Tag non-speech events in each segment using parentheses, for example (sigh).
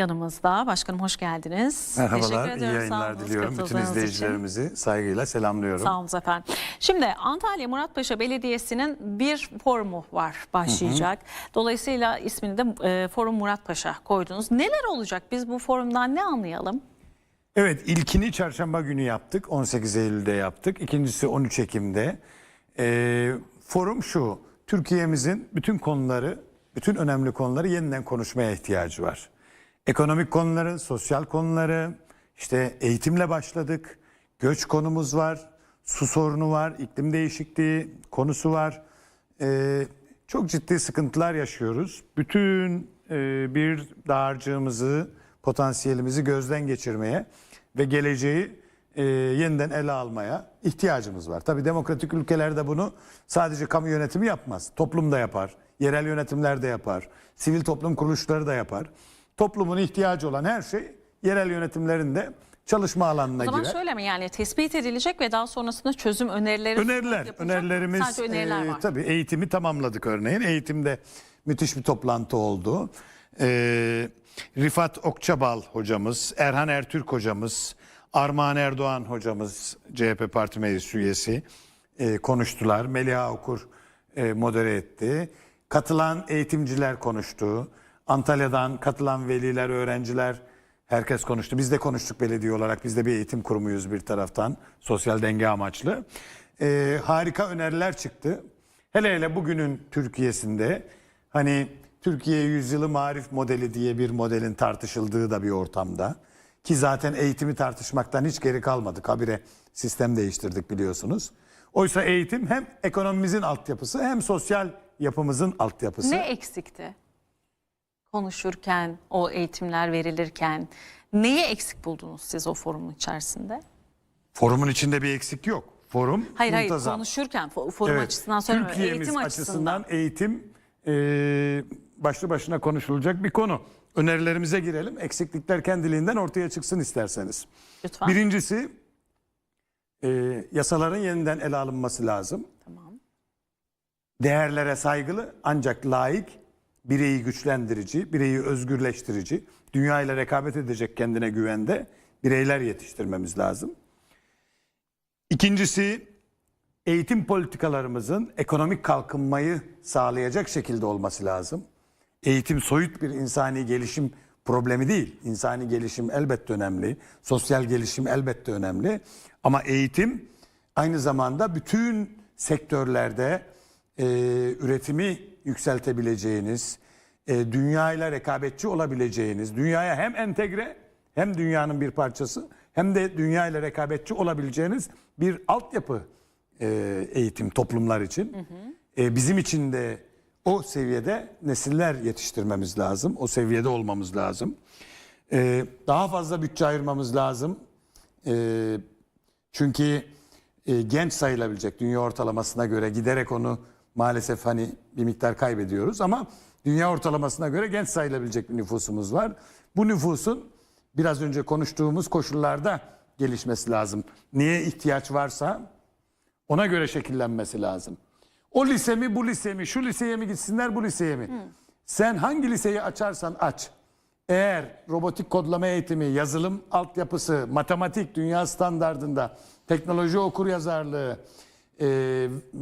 yanımızda. Başkanım hoş geldiniz. Merhabalar, iyi yayınlar diliyorum. Bütün katıldığınız için. izleyicilerimizi saygıyla selamlıyorum. Sağ olun efendim. Şimdi Antalya Muratpaşa Belediyesi'nin bir forumu var başlayacak. Dolayısıyla ismini de e, Forum Muratpaşa koydunuz. Neler olacak? Biz bu forumdan ne anlayalım? Evet, ilkini çarşamba günü yaptık. 18 Eylül'de yaptık. İkincisi 13 Ekim'de. Ee, forum şu, Türkiye'mizin bütün konuları, bütün önemli konuları yeniden konuşmaya ihtiyacı var. Ekonomik konuları, sosyal konuları, işte eğitimle başladık. Göç konumuz var, su sorunu var, iklim değişikliği konusu var. Ee, çok ciddi sıkıntılar yaşıyoruz. Bütün e, bir dağarcığımızı, potansiyelimizi gözden geçirmeye ve geleceği e, yeniden ele almaya ihtiyacımız var. Tabii demokratik ülkelerde bunu sadece kamu yönetimi yapmaz. Toplum da yapar, yerel yönetimler de yapar, sivil toplum kuruluşları da yapar. Toplumun ihtiyacı olan her şey yerel yönetimlerin de çalışma alanına O zaman girer. şöyle mi yani tespit edilecek ve daha sonrasında çözüm önerileri Öneriler, önerilerimiz Sadece öneriler e, tabii eğitimi tamamladık örneğin. Eğitimde müthiş bir toplantı oldu. E, Rifat Okçabal hocamız, Erhan Ertürk hocamız, Armağan Erdoğan hocamız CHP Parti Meclis üyesi e, konuştular. Meliha Okur e, modere etti. Katılan eğitimciler konuştu. Antalya'dan katılan veliler, öğrenciler Herkes konuştu. Biz de konuştuk belediye olarak. Biz de bir eğitim kurumuyuz bir taraftan. Sosyal denge amaçlı. Ee, harika öneriler çıktı. Hele hele bugünün Türkiye'sinde hani Türkiye Yüzyılı Marif Modeli diye bir modelin tartışıldığı da bir ortamda. Ki zaten eğitimi tartışmaktan hiç geri kalmadık. Habire sistem değiştirdik biliyorsunuz. Oysa eğitim hem ekonomimizin altyapısı hem sosyal yapımızın altyapısı. Ne eksikti? Konuşurken, o eğitimler verilirken neyi eksik buldunuz siz o forumun içerisinde? Forumun içinde bir eksik yok. Forum Hayır hayır muntazam. konuşurken fo- forum Evet, açısından söylemiyorum. Türkiye'miz Eğitim açısından, açısından. eğitim e, başlı başına konuşulacak bir konu. Önerilerimize girelim. Eksiklikler kendiliğinden ortaya çıksın isterseniz. Lütfen. Birincisi e, yasaların yeniden ele alınması lazım. Tamam. Değerlere saygılı ancak layık, bireyi güçlendirici, bireyi özgürleştirici, dünya ile rekabet edecek kendine güvende bireyler yetiştirmemiz lazım. İkincisi eğitim politikalarımızın ekonomik kalkınmayı sağlayacak şekilde olması lazım. Eğitim soyut bir insani gelişim problemi değil. İnsani gelişim elbette önemli. Sosyal gelişim elbette önemli. Ama eğitim aynı zamanda bütün sektörlerde e, üretimi yükseltebileceğiniz, e, dünyayla rekabetçi olabileceğiniz, dünyaya hem entegre hem dünyanın bir parçası hem de dünyayla rekabetçi olabileceğiniz bir altyapı e, eğitim toplumlar için. E, bizim için de o seviyede nesiller yetiştirmemiz lazım. O seviyede olmamız lazım. E, daha fazla bütçe ayırmamız lazım. Çünkü genç sayılabilecek dünya ortalamasına göre giderek onu maalesef hani bir miktar kaybediyoruz ama dünya ortalamasına göre genç sayılabilecek bir nüfusumuz var. Bu nüfusun biraz önce konuştuğumuz koşullarda gelişmesi lazım. Neye ihtiyaç varsa ona göre şekillenmesi lazım. O lise mi bu lise mi şu liseye mi gitsinler bu liseye mi? Sen hangi liseyi açarsan aç. Eğer robotik kodlama eğitimi, yazılım altyapısı, matematik dünya standardında, teknoloji okur yazarlığı e,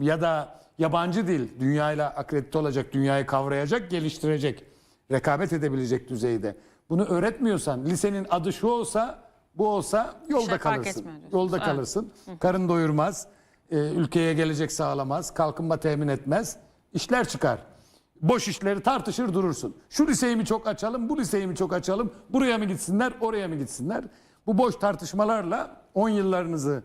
ya da yabancı dil dünyayla akredite olacak, dünyayı kavrayacak, geliştirecek, rekabet edebilecek düzeyde. Bunu öğretmiyorsan, lisenin adı şu olsa, bu olsa yolda şey kalırsın. Yolda Evet. kalırsın. Karın doyurmaz, e, ülkeye gelecek sağlamaz, kalkınma temin etmez, işler çıkar. Boş işleri tartışır durursun. Şu liseyi mi çok açalım, bu liseyi mi çok açalım, buraya mı gitsinler, oraya mı gitsinler? Bu boş tartışmalarla 10 yıllarınızı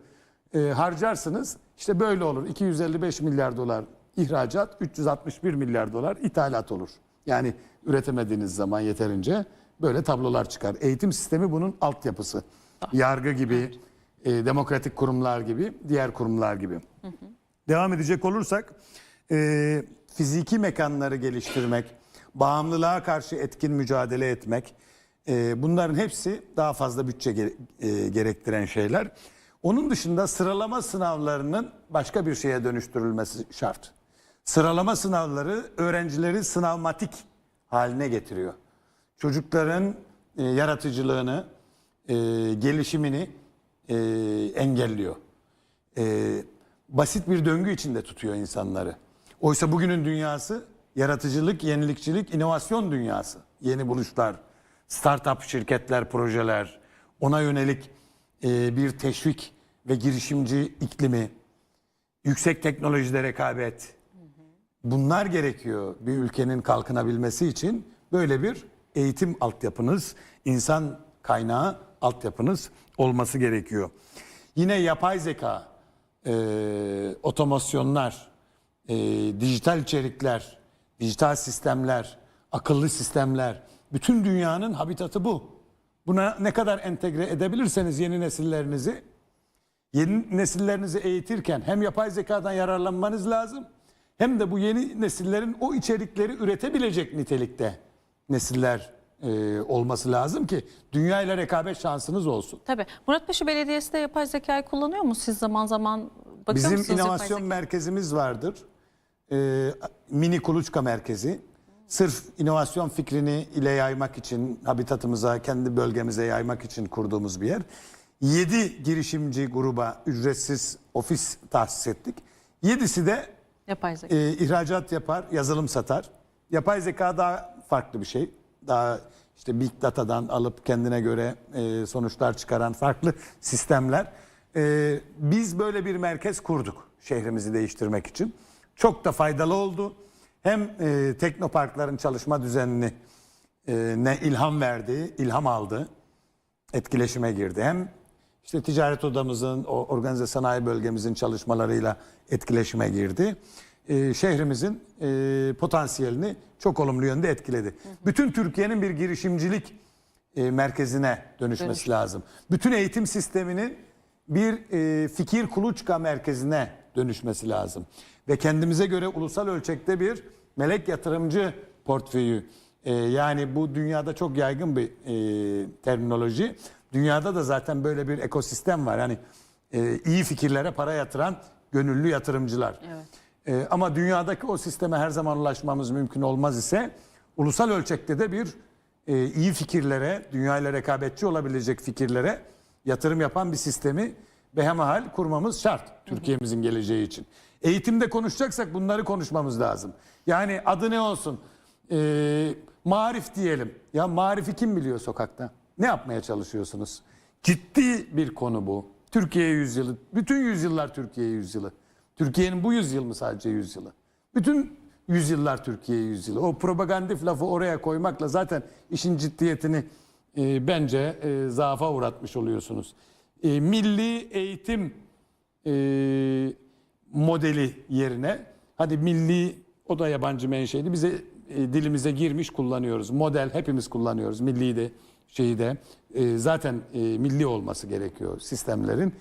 e, harcarsınız. İşte böyle olur. 255 milyar dolar ihracat, 361 milyar dolar ithalat olur. Yani üretemediğiniz zaman yeterince böyle tablolar çıkar. Eğitim sistemi bunun altyapısı. Yargı gibi, e, demokratik kurumlar gibi, diğer kurumlar gibi. Devam edecek olursak e, fiziki mekanları geliştirmek, bağımlılığa karşı etkin mücadele etmek e, bunların hepsi daha fazla bütçe gere- e, gerektiren şeyler. Onun dışında sıralama sınavlarının başka bir şeye dönüştürülmesi şart. Sıralama sınavları öğrencileri sınavmatik haline getiriyor. Çocukların e, yaratıcılığını, e, gelişimini e, engelliyor. E, basit bir döngü içinde tutuyor insanları. Oysa bugünün dünyası yaratıcılık, yenilikçilik, inovasyon dünyası. Yeni buluşlar, startup şirketler, projeler, ona yönelik e, bir teşvik ve girişimci iklimi, yüksek teknolojide rekabet. Bunlar gerekiyor bir ülkenin kalkınabilmesi için. Böyle bir eğitim altyapınız, insan kaynağı altyapınız olması gerekiyor. Yine yapay zeka, e, otomasyonlar, e, dijital içerikler, dijital sistemler, akıllı sistemler, bütün dünyanın habitatı bu. Buna ne kadar entegre edebilirseniz yeni nesillerinizi, yeni nesillerinizi eğitirken hem yapay zekadan yararlanmanız lazım hem de bu yeni nesillerin o içerikleri üretebilecek nitelikte nesiller e, olması lazım ki dünya ile rekabet şansınız olsun. Tabii. Muratpaşa Belediyesi de yapay zekayı kullanıyor mu? Siz zaman zaman bakıyor Bizim musunuz inovasyon merkezimiz vardır. Ee, mini kuluçka merkezi. Sırf inovasyon fikrini ile yaymak için, habitatımıza, kendi bölgemize yaymak için kurduğumuz bir yer. 7 girişimci gruba ücretsiz ofis tahsis ettik. 7'si de Yapay zeka. e, ihracat yapar, yazılım satar. Yapay zeka daha farklı bir şey. Daha işte big data'dan alıp kendine göre e, sonuçlar çıkaran farklı sistemler. E, biz böyle bir merkez kurduk şehrimizi değiştirmek için. Çok da faydalı oldu. Hem e, teknoparkların çalışma düzenini e, ne ilham verdi, ilham aldı etkileşime girdi. Hem işte ticaret odamızın, o organize sanayi bölgemizin çalışmalarıyla etkileşime girdi. Ee, şehrimizin e, potansiyelini çok olumlu yönde etkiledi. Bütün Türkiye'nin bir girişimcilik e, merkezine dönüşmesi Dönüş. lazım. Bütün eğitim sisteminin bir e, fikir kuluçka merkezine dönüşmesi lazım. Ve kendimize göre ulusal ölçekte bir melek yatırımcı portföyü e, yani bu dünyada çok yaygın bir e, terminoloji. Dünyada da zaten böyle bir ekosistem var. Yani e, iyi fikirlere para yatıran gönüllü yatırımcılar. Evet. E, ama dünyadaki o sisteme her zaman ulaşmamız mümkün olmaz ise ulusal ölçekte de bir e, iyi fikirlere, dünyayla rekabetçi olabilecek fikirlere yatırım yapan bir sistemi behemahal kurmamız şart Türkiye'mizin geleceği için. Eğitimde konuşacaksak bunları konuşmamız lazım. Yani adı ne olsun? Ee, marif diyelim. Ya marifi kim biliyor sokakta? Ne yapmaya çalışıyorsunuz? Ciddi bir konu bu. Türkiye yüzyılı. Bütün yüzyıllar Türkiye yüzyılı. Türkiye'nin bu yüzyıl mı sadece yüzyılı? Bütün yüzyıllar Türkiye yüzyılı. O propagandif lafı oraya koymakla zaten işin ciddiyetini e, bence e, zaafa uğratmış oluyorsunuz. E, milli eğitim e, modeli yerine hadi milli o da yabancı menşeli bize e, dilimize girmiş kullanıyoruz. Model hepimiz kullanıyoruz. Milli de şeyi de e, zaten e, milli olması gerekiyor sistemlerin.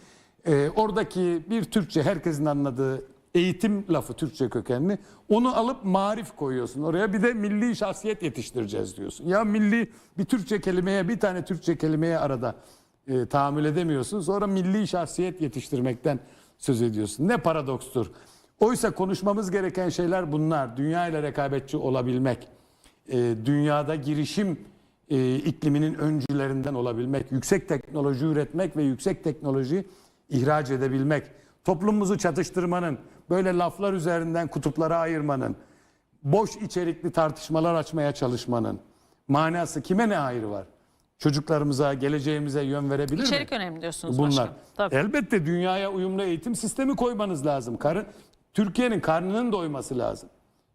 E, oradaki bir Türkçe herkesin anladığı eğitim lafı Türkçe kökenli onu alıp marif koyuyorsun oraya bir de milli şahsiyet yetiştireceğiz diyorsun. Ya milli bir Türkçe kelimeye bir tane Türkçe kelimeye arada e, tahammül edemiyorsun. Sonra milli şahsiyet yetiştirmekten söz ediyorsun. Ne paradokstur. Oysa konuşmamız gereken şeyler bunlar. Dünya ile rekabetçi olabilmek, e, dünyada girişim e, ikliminin öncülerinden olabilmek, yüksek teknoloji üretmek ve yüksek teknoloji ihraç edebilmek, toplumumuzu çatıştırmanın, böyle laflar üzerinden kutuplara ayırmanın, boş içerikli tartışmalar açmaya çalışmanın manası kime ne hayrı var? Çocuklarımıza, geleceğimize yön verebilir mi? İçerik önemli diyorsunuz Bunlar. başkanım. Tabii. Elbette dünyaya uyumlu eğitim sistemi koymanız lazım. Karın, Türkiye'nin karnının doyması lazım.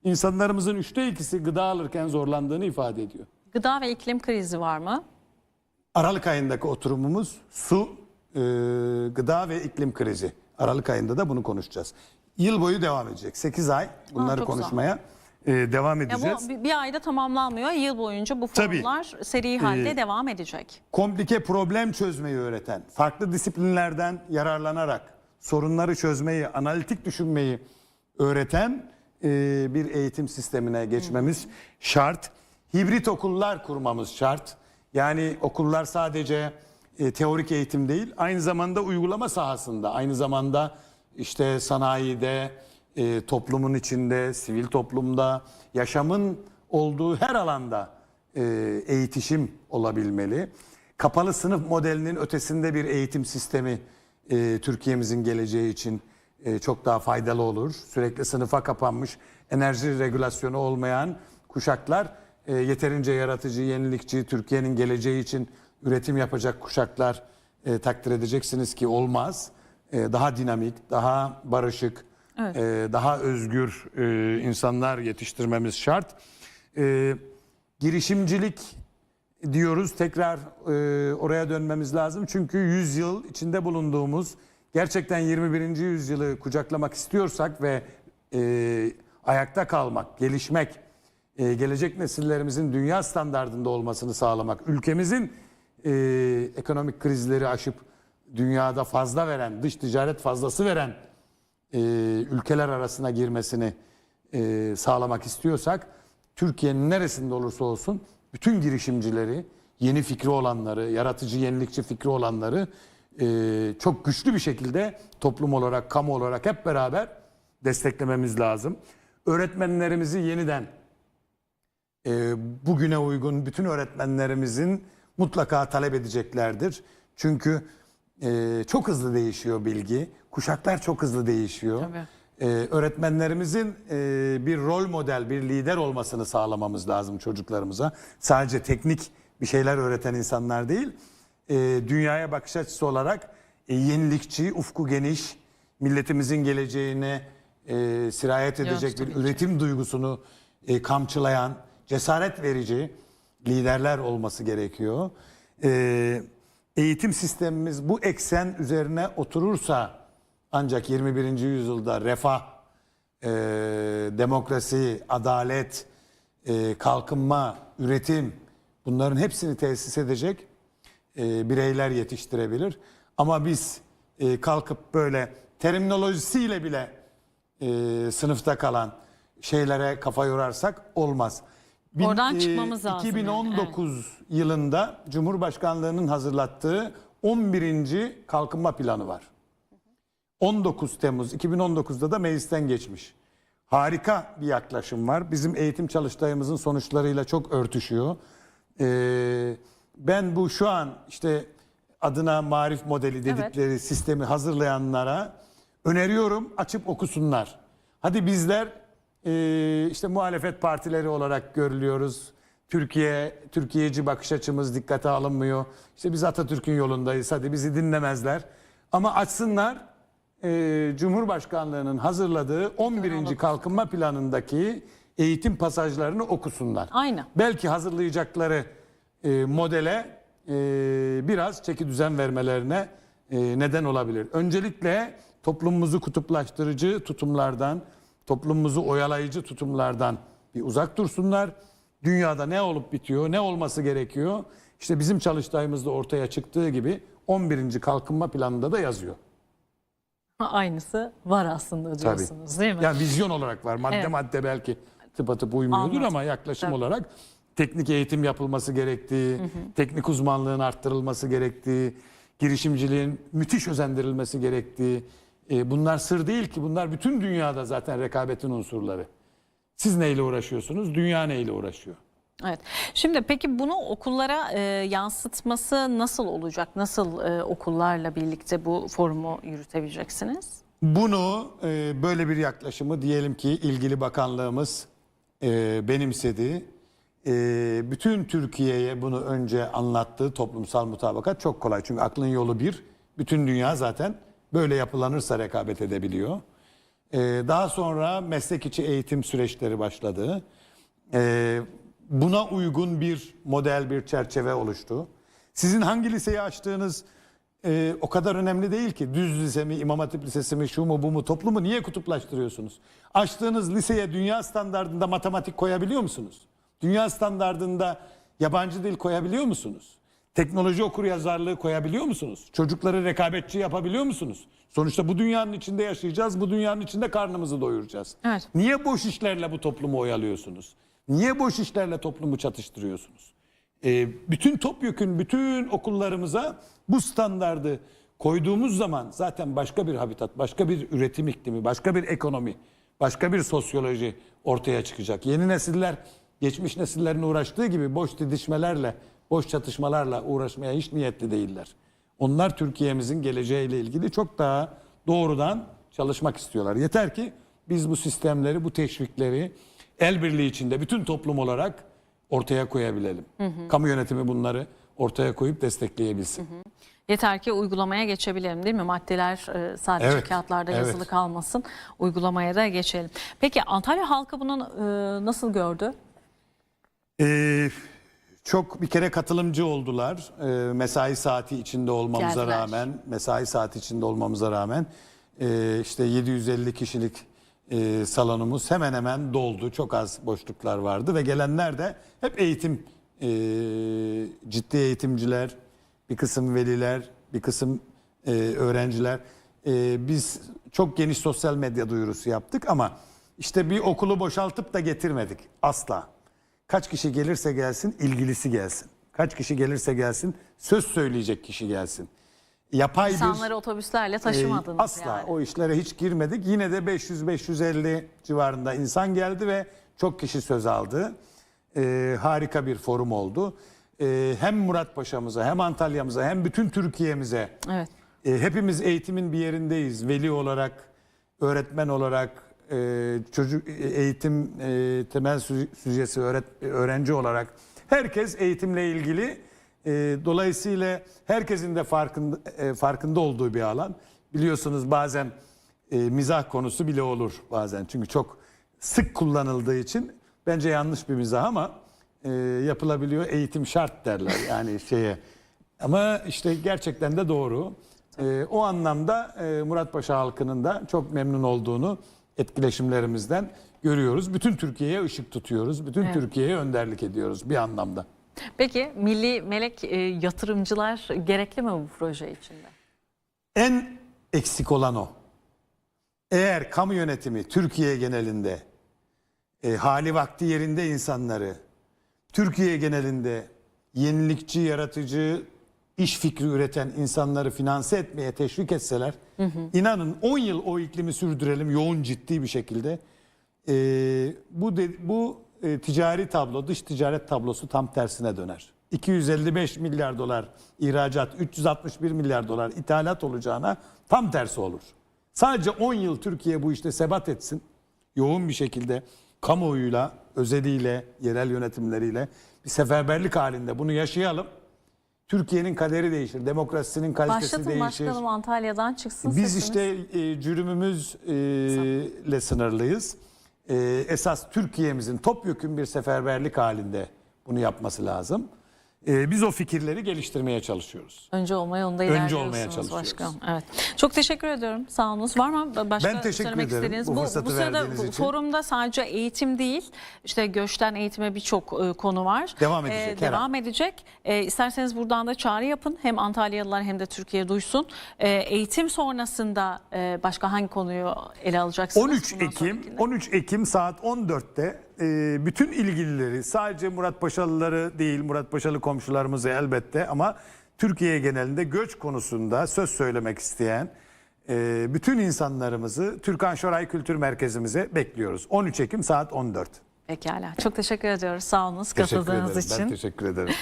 İnsanlarımızın üçte ikisi gıda alırken zorlandığını ifade ediyor. Gıda ve iklim krizi var mı? Aralık ayındaki oturumumuz su, e, gıda ve iklim krizi. Aralık ayında da bunu konuşacağız. Yıl boyu devam edecek. 8 ay bunları çok güzel. E, devam Ya edeceğiz. bu bir- ayda tamamlanmıyor. Yıl boyunca bu Tabii. forumlar seri halde Ee, devam edecek. komplike problem çözmeyi öğreten, farklı disiplinlerden yararlanarak sorunları çözmeyi, analitik düşünmeyi öğreten e, bir eğitim sistemine geçmemiz şart. Hibrit okullar kurmamız şart. Yani okullar sadece e, teorik eğitim değil, aynı zamanda uygulama sahasında, aynı zamanda işte sanayide, e, toplumun içinde, sivil toplumda, yaşamın olduğu her alanda e, eğitişim olabilmeli. Kapalı sınıf modelinin ötesinde bir eğitim sistemi e, Türkiye'mizin geleceği için e, çok daha faydalı olur. Sürekli sınıfa kapanmış, enerji regülasyonu olmayan kuşaklar e, yeterince yaratıcı, yenilikçi, Türkiye'nin geleceği için üretim yapacak kuşaklar e, takdir edeceksiniz ki olmaz. E, daha dinamik, daha barışık, Evet. e, daha özgür e, insanlar yetiştirmemiz şart. E, girişimcilik diyoruz tekrar e, oraya dönmemiz lazım. Çünkü 100 yıl içinde bulunduğumuz gerçekten 21. yüzyılı kucaklamak istiyorsak ve e, ayakta kalmak, gelişmek, e, gelecek nesillerimizin dünya standardında olmasını sağlamak, ülkemizin e, ekonomik krizleri aşıp dünyada fazla veren, dış ticaret fazlası veren e, ülkeler arasına girmesini e, sağlamak istiyorsak Türkiye'nin neresinde olursa olsun bütün girişimcileri, yeni fikri olanları, yaratıcı yenilikçi fikri olanları e, çok güçlü bir şekilde toplum olarak, kamu olarak hep beraber desteklememiz lazım. Öğretmenlerimizi yeniden e, bugüne uygun bütün öğretmenlerimizin mutlaka talep edeceklerdir. Çünkü e, çok hızlı değişiyor bilgi. Kuşaklar çok hızlı değişiyor. Tabii. E, öğretmenlerimizin e, bir rol model, bir lider olmasını sağlamamız lazım çocuklarımıza. Sadece teknik bir şeyler öğreten insanlar değil, e, dünyaya bakış açısı olarak e, yenilikçi, ufku geniş, milletimizin geleceğine e, sirayet edecek bir üretim duygusunu e, kamçılayan, cesaret verici liderler olması gerekiyor. E, eğitim sistemimiz bu eksen üzerine oturursa ancak 21. yüzyılda refah, e, demokrasi, adalet, e, kalkınma, üretim bunların hepsini tesis edecek e, bireyler yetiştirebilir. Ama biz e, kalkıp böyle terminolojisiyle bile e, sınıfta kalan şeylere kafa yorarsak olmaz. Bin- Oradan e, çıkmamız lazım yani, 2019 yılında Cumhurbaşkanlığının hazırlattığı 11. kalkınma planı var. 19 Temmuz 2019'da da meclisten geçmiş. Harika bir yaklaşım var. Bizim eğitim çalıştayımızın sonuçlarıyla çok örtüşüyor. Ee, ben bu şu an işte adına marif modeli dedikleri sistemi hazırlayanlara öneriyorum açıp okusunlar. Hadi bizler e, işte muhalefet partileri olarak görülüyoruz. Türkiye, Türkiye'ci bakış açımız dikkate alınmıyor. İşte biz Atatürk'ün yolundayız. Hadi bizi dinlemezler. Ama açsınlar e, Cumhurbaşkanlığının hazırladığı 11. kalkınma planındaki eğitim pasajlarını okusunlar. Aynen. Belki hazırlayacakları e, modele e, biraz çeki düzen vermelerine e, neden olabilir. Öncelikle toplumumuzu kutuplaştırıcı tutumlardan, toplumumuzu oyalayıcı tutumlardan bir uzak dursunlar. Dünyada ne olup bitiyor, ne olması gerekiyor? İşte bizim çalıştayımızda ortaya çıktığı gibi 11. kalkınma planında da yazıyor. Aynısı var aslında diyorsunuz değil mi? Yani vizyon olarak var. Madde Evet. madde belki tıpatıp uymuyordur Anladım. ama yaklaşım Tabii. olarak teknik eğitim yapılması gerektiği, teknik uzmanlığın arttırılması gerektiği, girişimciliğin müthiş özendirilmesi gerektiği. E, bunlar sır değil ki. Bunlar bütün dünyada zaten rekabetin unsurları. Siz neyle uğraşıyorsunuz? Dünya neyle uğraşıyor? Evet. Şimdi peki bunu okullara e, yansıtması nasıl olacak? Nasıl e, okullarla birlikte bu forumu yürütebileceksiniz? Bunu e, böyle bir yaklaşımı diyelim ki ilgili bakanlığımız e, benimsedi. E, bütün Türkiye'ye bunu önce anlattığı toplumsal mutabakat çok kolay. Çünkü aklın yolu bir. Bütün dünya zaten böyle yapılanırsa rekabet edebiliyor. E, daha sonra meslek içi eğitim süreçleri başladı. E, buna uygun bir model, bir çerçeve oluştu. Sizin hangi liseyi açtığınız e, o kadar önemli değil ki. Düz lise mi, İmam Hatip Lisesi mi, şu mu, bu mu, toplumu niye kutuplaştırıyorsunuz? Açtığınız liseye dünya standartında matematik koyabiliyor musunuz? Dünya standartında yabancı dil koyabiliyor musunuz? Teknoloji okuryazarlığı koyabiliyor musunuz? Çocukları rekabetçi yapabiliyor musunuz? Sonuçta bu dünyanın içinde yaşayacağız, bu dünyanın içinde karnımızı doyuracağız. Evet. Niye boş işlerle bu toplumu oyalıyorsunuz? Niye boş işlerle toplumu çatıştırıyorsunuz? Ee, bütün topyekün bütün okullarımıza bu standardı koyduğumuz zaman zaten başka bir habitat, başka bir üretim iklimi, başka bir ekonomi, başka bir sosyoloji ortaya çıkacak. Yeni nesiller geçmiş nesillerin uğraştığı gibi boş didişmelerle, boş çatışmalarla uğraşmaya hiç niyetli değiller. Onlar Türkiye'mizin geleceğiyle ilgili çok daha doğrudan çalışmak istiyorlar. Yeter ki biz bu sistemleri, bu teşvikleri el birliği içinde bütün toplum olarak ortaya koyabilelim. Kamu yönetimi bunları ortaya koyup destekleyebilsin. Yeter ki uygulamaya geçebilelim değil mi? Maddeler e, sadece Evet, kağıtlarda evet. yazılı kalmasın. Uygulamaya da geçelim. Peki Antalya halkı bunu e, nasıl gördü? Ee, çok bir kere katılımcı oldular. Ee, mesai saati içinde olmamıza Geldiler. rağmen, mesai saati içinde olmamıza rağmen e, işte 750 kişilik e, salonumuz hemen hemen doldu. Çok az boşluklar vardı ve gelenler de hep eğitim e, ciddi eğitimciler, bir kısım veliler, bir kısım e, öğrenciler. E, biz çok geniş sosyal medya duyurusu yaptık ama işte bir okulu boşaltıp da getirmedik asla. Kaç kişi gelirse gelsin ilgilisi gelsin. Kaç kişi gelirse gelsin söz söyleyecek kişi gelsin. Yapay bir İnsanları otobüslerle e, taşımadınız asla yani. o işlere hiç girmedik. Yine de 500-550 civarında insan geldi ve çok kişi söz aldı. E, harika bir forum oldu. E, hem Murat Paşa'mıza hem Antalya'mıza hem bütün Türkiye'mize Evet. e, hepimiz eğitimin bir yerindeyiz. Veli olarak, öğretmen olarak, e, çocuk e, eğitim e, temel sü- süzgesi öğret- öğrenci olarak herkes eğitimle ilgili. E, dolayısıyla herkesin de farkında e, farkında olduğu bir alan. Biliyorsunuz bazen e, mizah konusu bile olur bazen. Çünkü çok sık kullanıldığı için bence yanlış bir mizah ama e, yapılabiliyor. Eğitim şart derler yani (laughs) şeye. Ama işte gerçekten de doğru. Ee, o anlamda e, Muratpaşa halkının da çok memnun olduğunu etkileşimlerimizden görüyoruz. Bütün Türkiye'ye ışık tutuyoruz. Bütün Evet. Türkiye'ye önderlik ediyoruz bir anlamda. Peki milli melek e, yatırımcılar gerekli mi bu proje içinde? En eksik olan o. Eğer kamu yönetimi Türkiye genelinde e, hali vakti yerinde insanları Türkiye genelinde yenilikçi, yaratıcı, iş fikri üreten insanları finanse etmeye teşvik etseler inanın 10 yıl o iklimi sürdürelim yoğun ciddi bir şekilde. E, bu de- bu e, ticari tablo, dış ticaret tablosu tam tersine döner. 255 milyar dolar ihracat, 361 milyar dolar ithalat olacağına tam tersi olur. Sadece 10 yıl Türkiye bu işte sebat etsin. Yoğun bir şekilde kamuoyuyla, özeliyle, yerel yönetimleriyle bir seferberlik halinde bunu yaşayalım. Türkiye'nin kaderi değişir, demokrasisinin kalitesi Başlatın değişir. başkanım Antalya'dan çıksın Biz sesiniz. işte e, cürümümüzle sınırlıyız. E, esas Türkiye'mizin topyekun bir seferberlik halinde bunu yapması lazım. E, biz o fikirleri geliştirmeye çalışıyoruz. Önce olma yolunda Önce ilerliyorsunuz olmaya çalışıyoruz. başkanım. Evet. Çok teşekkür ediyorum. Sağ olunuz. Var mı başka Ben teşekkür söylemek ederim istediğiniz? bu fırsatı sırada verdiğiniz bu için. forumda sadece eğitim değil, işte göçten eğitime birçok e, konu var. Devam edecek, her devam edecek. E, isterseniz buradan da çağrı yapın. Hem Antalyalılar hem de Türkiye duysun. E, eğitim sonrasında e, başka hangi konuyu ele alacaksınız? 13 Bundan Ekim sonrakinde? 13 Ekim saat 14'te e, bütün ilgilileri sadece Murat Paşalıları değil Murat Paşalı komşularımızı elbette ama Türkiye genelinde göç konusunda söz söylemek isteyen e, bütün insanlarımızı Türkan Şoray Kültür Merkezimize bekliyoruz. 13 Ekim saat 14. Pekala. Çok teşekkür ediyoruz. Sağ olunuz katıldığınız için. Ben teşekkür ederim.